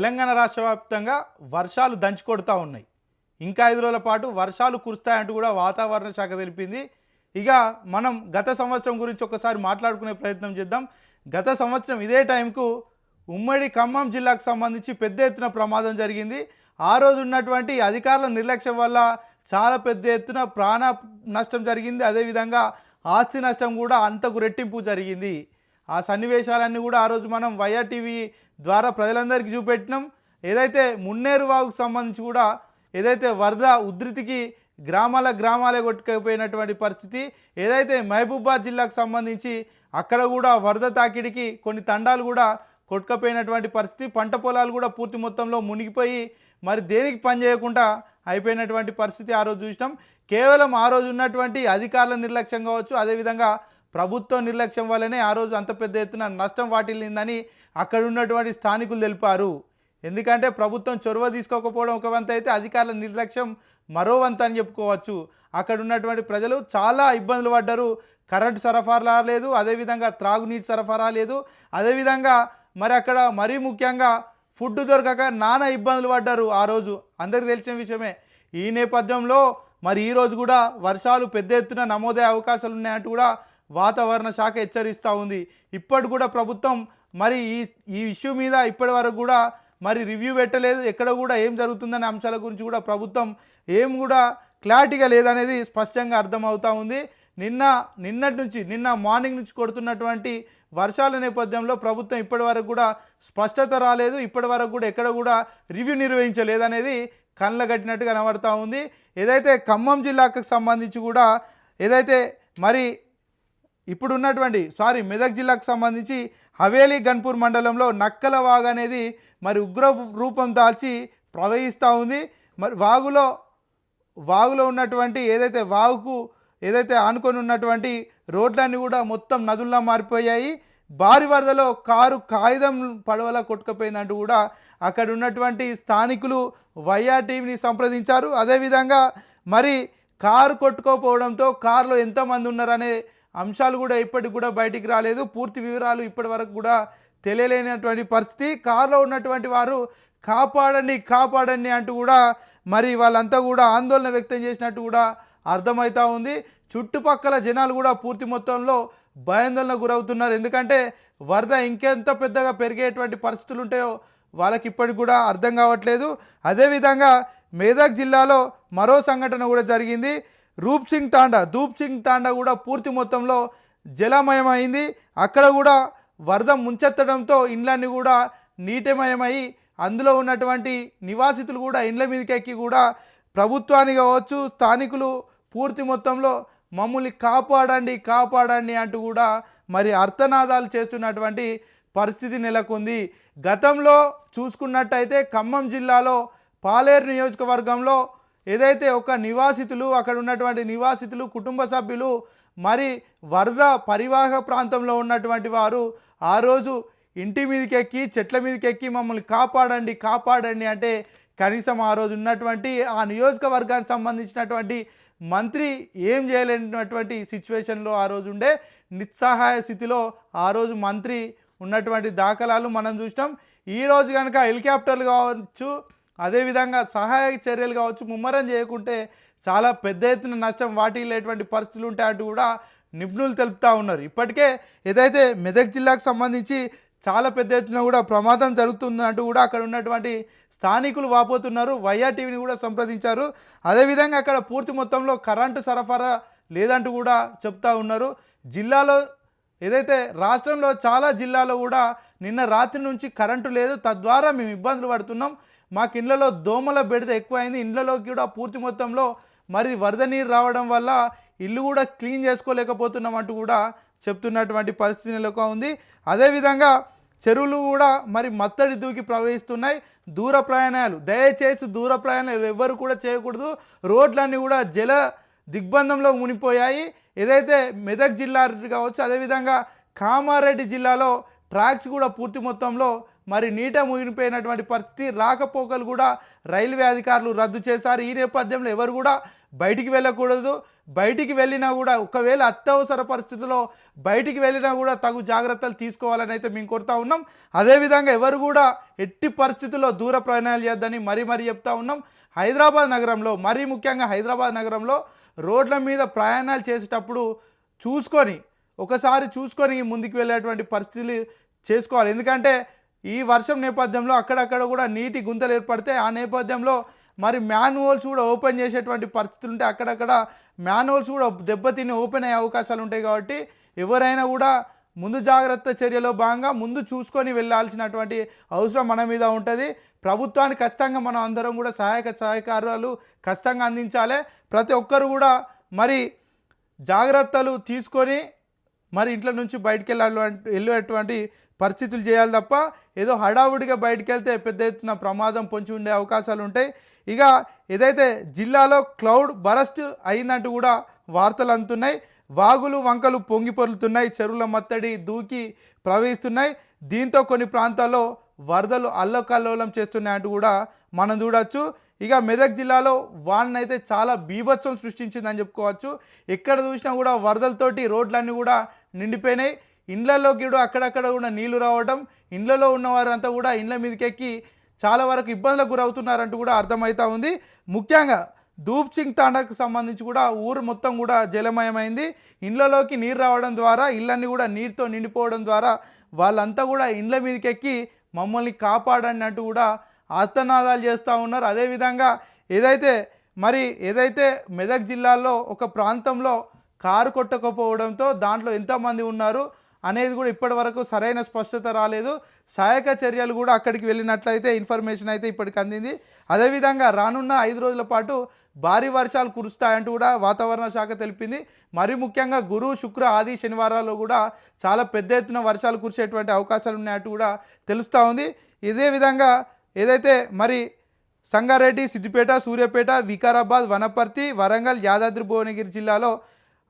తెలంగాణ రాష్ట్ర వ్యాప్తంగా వర్షాలు దంచుకొడుతూ ఉన్నాయి. ఇంకా ఐదు రోజుల పాటు వర్షాలు కురుస్తాయంటూ కూడా వాతావరణ శాఖ తెలిపింది. ఇక మనం గత సంవత్సరం గురించి ఒకసారి మాట్లాడుకునే ప్రయత్నం చేద్దాం. గత సంవత్సరం ఇదే టైంకు ఉమ్మడి ఖమ్మం జిల్లాకు సంబంధించి పెద్ద ఎత్తున ప్రమాదం జరిగింది. ఆ రోజు ఉన్నటువంటి అధికారుల నిర్లక్ష్యం వల్ల చాలా పెద్ద ఎత్తున ప్రాణ నష్టం జరిగింది. అదేవిధంగా ఆస్తి నష్టం కూడా అంతకు రెట్టింపు జరిగింది. ఆ సన్నివేశాలన్నీ కూడా ఆ రోజు మనం వైఆర్టీవీ ద్వారా ప్రజలందరికీ చూపెట్టినాం. ఏదైతే మున్నేరు వాగుకు సంబంధించి కూడా ఏదైతే వరద ఉధృతికి గ్రామాల గ్రామాలే కొట్టుకుపోయినటువంటి పరిస్థితి ఏదైతే మహబూబాద్ జిల్లాకు సంబంధించి అక్కడ కూడా వరద తాకిడికి కొన్ని తండాలు కూడా కొట్టుకపోయినటువంటి పరిస్థితి పంట పొలాలు కూడా పూర్తి మొత్తంలో మునిగిపోయి మరి దేనికి పని చేయకుండా అయిపోయినటువంటి పరిస్థితి ఆ రోజు చూసినాం. కేవలం ఆ రోజు ఉన్నటువంటి అధికారుల నిర్లక్ష్యం కావచ్చు అదేవిధంగా ప్రభుత్వ నిర్లక్ష్యం వల్లనే ఆ రోజు అంత పెద్ద ఎత్తున నష్టం వాటిల్లిందని అక్కడ ఉన్నటువంటి స్థానికులు తెలిపారు. ఎందుకంటే ప్రభుత్వం చొరవ తీసుకోకపోవడం ఒక వంత అయితే అధికారుల నిర్లక్ష్యం మరో వంత అని చెప్పుకోవచ్చు. అక్కడ ఉన్నటువంటి ప్రజలు చాలా ఇబ్బందులు పడ్డారు. కరెంటు సరఫరా లేదు అదేవిధంగా త్రాగునీటి సరఫరా లేదు అదేవిధంగా మరి అక్కడ మరీ ముఖ్యంగా ఫుడ్ దొరకక నానా ఇబ్బందులు పడ్డారు ఆ రోజు. అందరికి తెలిసిన విషయమే. ఈ నేపథ్యంలో మరి ఈ రోజు కూడా వర్షాలు పెద్ద ఎత్తున నమోదయ్యే అవకాశాలు ఉన్నాయంటూ కూడా వాతావరణ శాఖ హెచ్చరిస్తూ ఉంది. ఇప్పటి కూడా ప్రభుత్వం మరి ఈ ఈ ఇష్యూ మీద ఇప్పటి వరకు కూడా మరి రివ్యూ పెట్టలేదు. ఎక్కడ కూడా ఏం జరుగుతుందనే అంశాల గురించి కూడా ప్రభుత్వం ఏం కూడా క్లారిటీగా లేదనేది స్పష్టంగా అర్థమవుతూ ఉంది. నిన్న నిన్నటి నుంచి నిన్న మార్నింగ్ నుంచి కొడుతున్నటువంటి వర్షాల నేపథ్యంలో ప్రభుత్వం ఇప్పటి వరకు కూడా స్పష్టత రాలేదు. ఇప్పటి వరకు కూడా ఎక్కడ కూడా రివ్యూ నిర్వహించలేదనేది కళ్ళ కట్టినట్టు కనబడతా ఉంది. ఏదైతే ఖమ్మం జిల్లాకు సంబంధించి కూడా ఏదైతే మరి ఇప్పుడు ఉన్నటువంటి సారీ మెదక్ జిల్లాకు సంబంధించి హవేలీ గన్పూర్ మండలంలో నక్కల వాగు అనేది మరి ఉగ్ర రూపం దాల్చి ప్రవహిస్తూ ఉంది. మరి వాగులో వాగులో ఉన్నటువంటి ఏదైతే వాగుకు ఏదైతే ఆనుకొని ఉన్నటువంటి రోడ్లన్నీ కూడా మొత్తం నదుల్లా మారిపోయాయి. భారీ వరదలో కారు కాగితం పడవలా కొట్టుకుపోయిందంటూ కూడా అక్కడ ఉన్నటువంటి స్థానికులు వైఆర్ టీవీని సంప్రదించారు. అదేవిధంగా మరి కారు కొట్టుకోపోవడంతో కారులో ఎంతమంది ఉన్నారనే అంశాలు కూడా ఇప్పటికి కూడా బయటికి రాలేదు. పూర్తి వివరాలు ఇప్పటి వరకు కూడా తెలియలేనటువంటి పరిస్థితి. కారులో ఉన్నటువంటి వారు కాపాడండి కాపాడండి అంటూ కూడా మరి వాళ్ళంతా కూడా ఆందోళన వ్యక్తం చేసినట్టు కూడా అర్థమవుతూ ఉంది. చుట్టుపక్కల జనాలు కూడా పూర్తి మొత్తంలో భయాందోళన గురవుతున్నారు. ఎందుకంటే వరద ఇంకెంత పెద్దగా పెరిగేటువంటి పరిస్థితులు ఉంటాయో వాళ్ళకి ఇప్పటికి కూడా అర్థం కావట్లేదు. అదేవిధంగా మేదక్ జిల్లాలో మరో సంఘటన కూడా జరిగింది. రూప్ సింగ్ తాండా ధూప్ సింగ్ తాండా కూడా పూర్తి మొత్తంలో జలమయమైంది. అక్కడ కూడా వరద ముంచెత్తడంతో ఇండ్లన్నీ కూడా నీటిమయమై అందులో ఉన్నటువంటి నివాసితులు కూడా ఇండ్ల మీదకి ఎక్కి కూడా ప్రభుత్వాన్ని కావచ్చు స్థానికులు పూర్తి మొత్తంలో మమ్మల్ని కాపాడండి కాపాడండి అంటూ కూడా మరి అర్థనాదాలు చేస్తున్నటువంటి పరిస్థితి నెలకొంది. గతంలో చూసుకున్నట్టయితే ఖమ్మం జిల్లాలో పాలేరు నియోజకవర్గంలో ఏదైతే ఒక నివాసితులు అక్కడ ఉన్నటువంటి నివాసితులు కుటుంబ సభ్యులు మరి వరద పరివాహక ప్రాంతంలో ఉన్నటువంటి వారు ఆ రోజు ఇంటి మీదకి ఎక్కి చెట్ల మీదకి ఎక్కి మమ్మల్ని కాపాడండి కాపాడండి అంటే కనీసం ఆ రోజు ఉన్నటువంటి ఆ నియోజకవర్గానికి సంబంధించినటువంటి మంత్రి ఏం చేయలేనటువంటి సిచ్యువేషన్లో ఆ రోజు ఉండే నిస్సహాయ స్థితిలో ఆ రోజు మంత్రి ఉన్నటువంటి దాఖలాలు మనం చూసినాం. ఈ రోజు కనుక హెలికాప్టర్లు కావచ్చు అదేవిధంగా సహాయక చర్యలు కావచ్చు ముమ్మరం చేయకుంటే చాలా పెద్ద ఎత్తున నష్టం వాటిల్లేటువంటి పరిస్థితులు ఉంటాయంటూ కూడా నిపుణులు తెలుపుతూ ఉన్నారు. ఇప్పటికే ఏదైతే మెదక్ జిల్లాకు సంబంధించి చాలా పెద్ద ఎత్తున కూడా ప్రమాదం జరుగుతుందంటూ కూడా అక్కడ ఉన్నటువంటి స్థానికులు వాపోతున్నారు. వైఆర్ టీవీని కూడా సంప్రదించారు. అదేవిధంగా అక్కడ పూర్తి మొత్తంలో కరెంటు సరఫరా లేదంటూ కూడా చెప్తా ఉన్నారు. జిల్లాలో ఏదైతే రాష్ట్రంలో చాలా జిల్లాలో కూడా నిన్న రాత్రి నుంచి కరెంటు లేదు. తద్వారా మేము ఇబ్బందులు పడుతున్నాం. మాకు ఇండ్లలో దోమల బెడద ఎక్కువైంది. ఇళ్ళలోకి కూడా పూర్తి మొత్తంలో మరి వరద నీరు రావడం వల్ల ఇల్లు కూడా క్లీన్ చేసుకోలేకపోతున్నాం అంటూ కూడా చెప్తున్నటువంటి పరిస్థితి నెలకొ ఉంది. అదేవిధంగా చెరువులు కూడా మరి మత్తడి దూకి ప్రవహిస్తున్నాయి. దూర ప్రయాణాలు దయచేసి దూర ప్రయాణాలు ఎవ్వరు కూడా చేయకూడదు. రోడ్లన్నీ కూడా జల దిగ్బంధంలో మునిపోయాయి ఏదైతే మెదక్ జిల్లా కావచ్చు అదేవిధంగా కామారెడ్డి జిల్లాలో ట్రాక్స్ కూడా పూర్తి మొత్తంలో మరి నీట మునిపోయినటువంటి పరిస్థితి రాకపోకలు కూడా రైల్వే అధికారులు రద్దు చేశారు. ఈ నేపథ్యంలో ఎవరు కూడా బయటికి వెళ్ళకూడదు. బయటికి వెళ్ళినా కూడా ఒకవేళ అత్యవసర పరిస్థితుల్లో బయటికి వెళ్ళినా కూడా తగు జాగ్రత్తలు తీసుకోవాలని అయితే మేము కోరుతా ఉన్నాం. అదేవిధంగా ఎవరు కూడా ఎట్టి పరిస్థితుల్లో దూర ప్రయాణాలు చేద్దని మరీ మరీ చెప్తా ఉన్నాం. హైదరాబాద్ నగరంలో మరీ ముఖ్యంగా హైదరాబాద్ నగరంలో రోడ్ల మీద ప్రయాణాలు చేసేటప్పుడు చూసుకొని ఒకసారి చూసుకొని ముందుకు వెళ్ళేటువంటి పరిస్థితులు చేసుకోవాలి. ఎందుకంటే ఈ వర్షం నేపథ్యంలో అక్కడక్కడ కూడా నీటి గుంతలు ఏర్పడితే ఆ నేపథ్యంలో మరి మ్యాన్హోల్స్ కూడా ఓపెన్ చేసేటువంటి పరిస్థితులు ఉంటే అక్కడక్కడ మ్యాన్హోల్స్ కూడా దెబ్బతిని ఓపెన్ అయ్యే అవకాశాలు ఉంటాయి కాబట్టి ఎవరైనా కూడా ముందు జాగ్రత్త చర్యలో భాగంగా ముందు చూసుకొని వెళ్ళాల్సినటువంటి అవసరం మన మీద ఉంటుంది. ప్రభుత్వానికి ఖచ్చితంగా మనం అందరం కూడా సహాయక సహకారాలు ఖచ్చితంగా అందించాలి. ప్రతి ఒక్కరు కూడా మరి జాగ్రత్తలు తీసుకొని మరి ఇంట్లో నుంచి బయటికి వెళ్ళాలి వెళ్ళేటువంటి పరిస్థితులు చేయాలి తప్ప ఏదో హడావుడిగా బయటికి వెళ్తే పెద్ద ఎత్తున ప్రమాదం పొంచి ఉండే అవకాశాలు ఉంటాయి. ఇక ఏదైతే జిల్లాలో క్లౌడ్ బరస్ట్ అయిందంటూ కూడా వార్తలు అందుతున్నాయి. వాగులు వంకలు పొంగి పొరులుతున్నాయి. చెరువుల మత్తడి దూకి ప్రవహిస్తున్నాయి. దీంతో కొన్ని ప్రాంతాల్లో వరదలు అల్లకల్లోలం చేస్తున్నాయంటూ కూడా మనం చూడవచ్చు ఇక మెదక్ జిల్లాలో వానైతే చాలా బీభత్సం సృష్టించిందని చెప్పుకోవచ్చు. ఎక్కడ చూసినా కూడా వరదలతోటి రోడ్లన్నీ కూడా నిండిపోయినాయి. ఇండ్లలోకి కూడా అక్కడక్కడ కూడా నీళ్ళు రావడం ఇండ్లలో ఉన్న వారంతా కూడా ఇండ్ల మీదకెక్కి చాలా వరకు ఇబ్బందులకు గురవుతున్నారంటూ కూడా అర్థమవుతా ఉంది. ముఖ్యంగా ధూప్ సింగ్ తాండాకు సంబంధించి కూడా ఊరు మొత్తం కూడా జలమయమైంది. ఇండ్లలోకి నీరు రావడం ద్వారా ఇళ్ళన్ని కూడా నీరుతో నిండిపోవడం ద్వారా వాళ్ళంతా కూడా ఇండ్ల మీదకెక్కి మమ్మల్ని మమ్మల్ని కాపాడన్నట్టు కూడా ఆర్తనాదాలు చేస్తూ ఉన్నారు. అదేవిధంగా ఏదైతే మరి ఏదైతే మెదక్ జిల్లాలో ఒక ప్రాంతంలో కారు కొట్టకపోవడంతో దాంట్లో ఎంతమంది ఉన్నారు అనేది కూడా ఇప్పటి వరకు సరైన స్పష్టత రాలేదు. సహాయక చర్యలు కూడా అక్కడికి వెళ్ళినట్లయితే ఇన్ఫర్మేషన్ అయితే ఇప్పటికి అందింది. అదేవిధంగా రానున్న ఐదు రోజుల పాటు భారీ వర్షాలు కురుస్తాయంటూ కూడా వాతావరణ శాఖ తెలిపింది. మరి ముఖ్యంగా గురు శుక్ర ఆది శనివారాల్లో కూడా చాలా పెద్ద ఎత్తున వర్షాలు కురిసేటువంటి అవకాశాలు ఉన్నాయంటూ కూడా తెలుస్తూ ఉంది. ఇదే విధంగా ఏదైతే మరి సంగారెడ్డి సిద్దిపేట సూర్యాపేట వికారాబాద్ వనపర్తి వరంగల్ యాదాద్రి భువనగిరి జిల్లాలో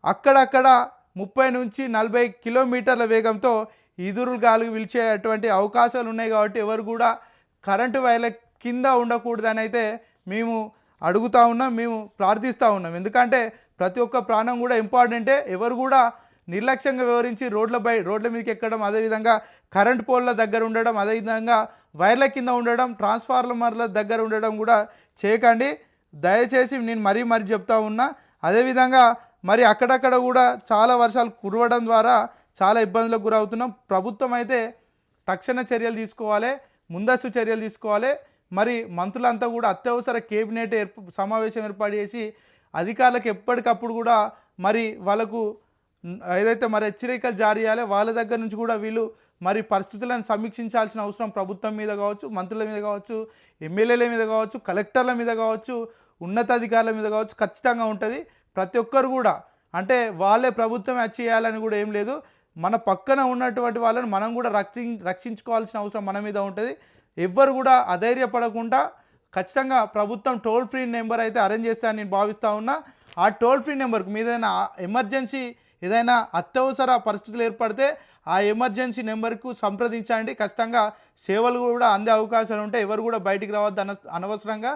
అక్కడక్కడ ముప్పై నుంచి నలభై కిలోమీటర్ల వేగంతో ఈదురులు గాలి విలిచేటువంటి అవకాశాలు ఉన్నాయి కాబట్టి ఎవరు కూడా కరెంటు వైర్ల కింద ఉండకూడదని అయితే మేము అడుగుతా ఉన్నాం మేము ప్రార్థిస్తూ ఉన్నాం. ఎందుకంటే ప్రతి ఒక్క ప్రాణం కూడా ఇంపార్టెంటే. ఎవరు కూడా నిర్లక్ష్యంగా వివరించి రోడ్లపై రోడ్ల మీదకి ఎక్కడం అదేవిధంగా కరెంట్ పోల్ల దగ్గర ఉండడం అదేవిధంగా వైర్ల కింద ఉండడం ట్రాన్స్ఫార్మర్ల దగ్గర ఉండడం కూడా చేయకండి. దయచేసి నేను మరీ మరీ చెప్తా ఉన్నా. అదేవిధంగా మరి అక్కడక్కడ కూడా చాలా వర్షాలు కురవడం ద్వారా చాలా ఇబ్బందులకు గురవుతున్నాం. ప్రభుత్వం అయితే తక్షణ చర్యలు తీసుకోవాలి ముందస్తు చర్యలు తీసుకోవాలి. మరి మంత్రులంతా కూడా అత్యవసర కేబినెట్ ఏర్ప సమావేశం ఏర్పాటు చేసి అధికారులకు ఎప్పటికప్పుడు కూడా మరి వాళ్ళకు ఏదైతే మరి హెచ్చరికలు జారీ చేయాలి వాళ్ళ దగ్గర నుంచి కూడా వీళ్ళు మరి పరిస్థితులను సమీక్షించాల్సిన అవసరం ప్రభుత్వం మీద కావచ్చు మంత్రుల మీద కావచ్చు ఎమ్మెల్యేల మీద కావచ్చు కలెక్టర్ల మీద కావచ్చు ఉన్నతాధికారుల మీద కావచ్చు ఖచ్చితంగా ఉంటుంది. ప్రతి ఒక్కరు కూడా. అంటే వాళ్ళే ప్రభుత్వం చేయాలని కూడా ఏం లేదు. మన పక్కన ఉన్నటువంటి వాళ్ళని మనం కూడా రక్షి రక్షించుకోవాల్సిన అవసరం మన మీద ఉంటుంది. ఎవ్వరు కూడా అధైర్యపడకుండా ఖచ్చితంగా ప్రభుత్వం టోల్ ఫ్రీ నెంబర్ అయితే అరేంజ్ చేస్తానని నేను భావిస్తూ ఉన్నా. ఆ టోల్ ఫ్రీ నెంబర్కి మీదైనా ఎమర్జెన్సీ ఏదైనా అత్యవసర పరిస్థితులు ఏర్పడితే ఆ ఎమర్జెన్సీ నెంబర్కు సంప్రదించండి. ఖచ్చితంగా సేవలు కూడా అందే అవకాశాలు ఉంటాయి ఎవరు కూడా బయటికి రావద్దు అన అనవసరంగా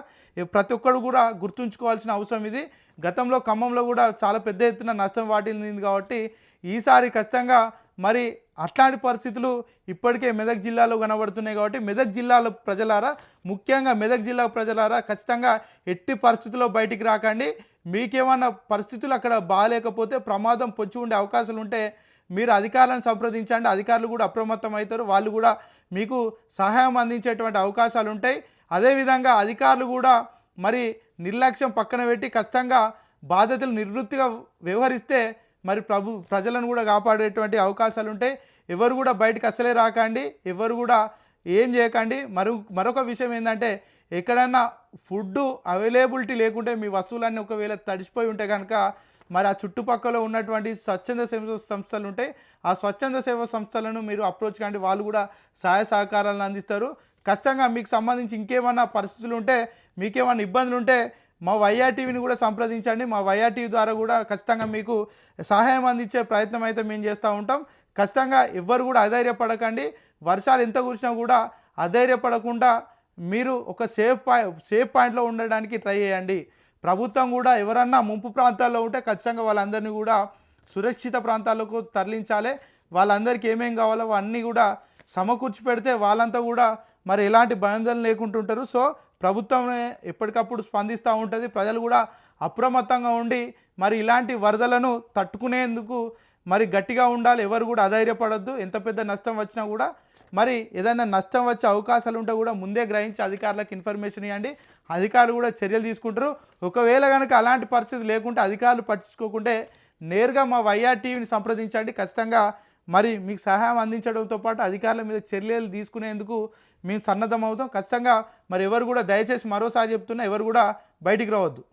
ప్రతి ఒక్కరు కూడా గుర్తుంచుకోవాల్సిన అవసరం ఇది. గతంలో ఖమ్మంలో కూడా చాలా పెద్ద ఎత్తున నష్టం వాటిల్లింది కాబట్టి ఈసారి ఖచ్చితంగా మరి అట్లాంటి పరిస్థితులు ఇప్పటికే మెదక్ జిల్లాలో కనబడుతున్నాయి కాబట్టి మెదక్ జిల్లాలో ప్రజలారా ముఖ్యంగా మెదక్ జిల్లా ప్రజలారా ఖచ్చితంగా ఎట్టి పరిస్థితుల్లో బయటికి రాకండి. మీకేమన్నా పరిస్థితులు అక్కడ బాగాలేకపోతే ప్రమాదం పొంచి ఉండే అవకాశాలు ఉంటే మీరు అధికారులను సంప్రదించండి. అధికారులు కూడా అప్రమత్తం అవుతారు. వాళ్ళు కూడా మీకు సహాయం అందించేటువంటి అవకాశాలు ఉంటాయి. అదేవిధంగా అధికారులు కూడా మరి నిర్లక్ష్యం పక్కన పెట్టి ఖచ్చితంగా బాధ్యతలు నివృత్తిగా వ్యవహరిస్తే మరి ప్రభు ప్రజలను కూడా కాపాడేటువంటి అవకాశాలు ఉంటాయి ఎవరు కూడా బయటకు అసలే రాకండి ఎవరు కూడా ఏం చేయకండి. మరో మరొక విషయం ఏంటంటే ఎక్కడన్నా ఫుడ్ అవైలబిలిటీ లేకుంటే మీ వస్తువులన్నీ ఒకవేళ తడిసిపోయి ఉంటే కనుక మరి ఆ చుట్టుపక్కల ఉన్నటువంటి స్వచ్ఛంద సేవ సంస్థలు ఉంటాయి ఆ స్వచ్ఛంద సేవ సంస్థలను మీరు అప్రోచ్ కానీ వాళ్ళు కూడా సహాయ సహకారాలను అందిస్తారు. ఖచ్చితంగా మీకు సంబంధించి ఇంకేమన్నా పరిస్థితులు ఉంటే మీకేమన్నా ఇబ్బందులు ఉంటే మా వైఆర్టీవీని కూడా సంప్రదించండి. మా వైఆర్టీవీ ద్వారా కూడా ఖచ్చితంగా మీకు సహాయం అందించే ప్రయత్నం అయితే మేము చేస్తూ ఉంటాం. ఖచ్చితంగా ఎవ్వరు కూడా అధైర్యపడకండి. వర్షాలు ఎంత కురిసినా కూడా అధైర్యపడకుండా మీరు ఒక సేఫ్ పాయి సేఫ్ పాయింట్లో ఉండడానికి ట్రై చేయండి. ప్రభుత్వం కూడా ఎవరన్నా ముంపు ప్రాంతాల్లో ఉంటే ఖచ్చితంగా వాళ్ళందరినీ కూడా సురక్షిత ప్రాంతాలకు తరలించాలి. వాళ్ళందరికీ ఏమేం కావాలో అన్నీ కూడా సమకూర్చి పెడితే వాళ్ళంతా కూడా మరి ఎలాంటి భయాందోళన లేకుంటుంటారు. సో ప్రభుత్వమే ఎప్పటికప్పుడు స్పందిస్తూ ఉంటుంది. ప్రజలు కూడా అప్రమత్తంగా ఉండి మరి ఇలాంటి వరదలను తట్టుకునేందుకు మరి గట్టిగా ఉండాలి. ఎవరు కూడా అధైర్యపడద్దు. ఎంత పెద్ద నష్టం వచ్చినా కూడా మరి ఏదైనా నష్టం వచ్చే అవకాశాలు ఉంటే కూడా ముందే గ్రహించి అధికారులకు ఇన్ఫర్మేషన్ ఇవ్వండి. అధికారులు కూడా చర్యలు తీసుకుంటారు. ఒకవేళ కనుక అలాంటి పరిస్థితి లేకుంటే అధికారులు పట్టించుకోకుంటే నేరుగా మా వైఆర్ టీవీని సంప్రదించండి. ఖచ్చితంగా మరి మీకు సహాయం అందించడంతో పాటు అధికారుల మీద చర్యలు తీసుకునేందుకు మేము సన్నద్ధం అవుతాం ఖచ్చితంగా మరి ఎవరు కూడా దయచేసి మరోసారి చెప్తున్నా ఎవరు కూడా బయటికి రావద్దు.